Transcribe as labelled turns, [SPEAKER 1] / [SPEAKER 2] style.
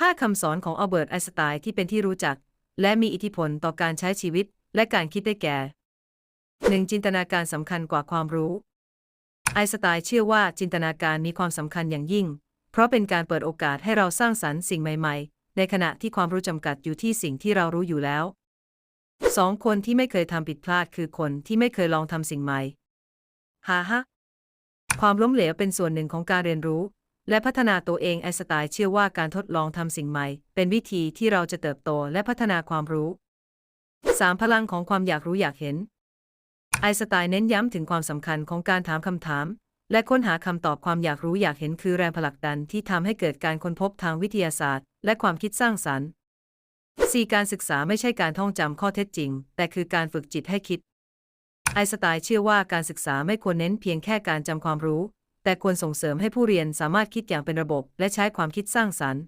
[SPEAKER 1] 5 คำสอนของอัลเบิร์ตไอน์สไตน์ที่เป็นที่รู้จัก และมีอิทธิพลต่อการใช้ชีวิตและการคิดได้แก่ 1. จินตนาการสำคัญกว่าความรู้ ไอน์สไตน์เชื่อว่าจินตนาการมีความสำคัญอย่างยิ่ง เพราะเป็นการเปิดโอกาสให้เราสร้างสรรค์สิ่งใหม่ ๆ ในขณะที่ความรู้จำกัดอยู่ที่สิ่งที่เรารู้อยู่แล้ว 2. คนที่ไม่เคยทำผิดพลาดคือคนที่ไม่เคยลองทำสิ่งใหม่ฮ่าฮะความล้มเหลวเป็นส่วนหนึ่งของการเรียนรู้ และพัฒนาตัวเองไอสไตน์เชื่อว่าการทดลองทำสิ่งใหม่ เป็นวิธีที่เราจะเติบโตและพัฒนาความรู้ 3. พลังของความอยากรู้อยากเห็น ไอสไตน์เน้นย้ำถึงความสำคัญของการถามคำถาม และค้นหาคำตอบความอยากรู้อยากเห็นคือแรงผลักดันที่ทำให้เกิดการค้นพบทางวิทยาศาสตร์ และความคิดสร้างสรรค์ 4. การศึกษาไม่ใช่การท่องจำข้อเท็จจริง แต่คือการฝึกจิตให้คิดไอสไตน์เชื่อว่าการศึกษาไม่ควรเน้นเพียงแค่การจำความรู้ แต่ควรส่งเสริมให้ผู้เรียนสามารถคิดอย่างเป็นระบบ และใช้ความคิดสร้างสรรค์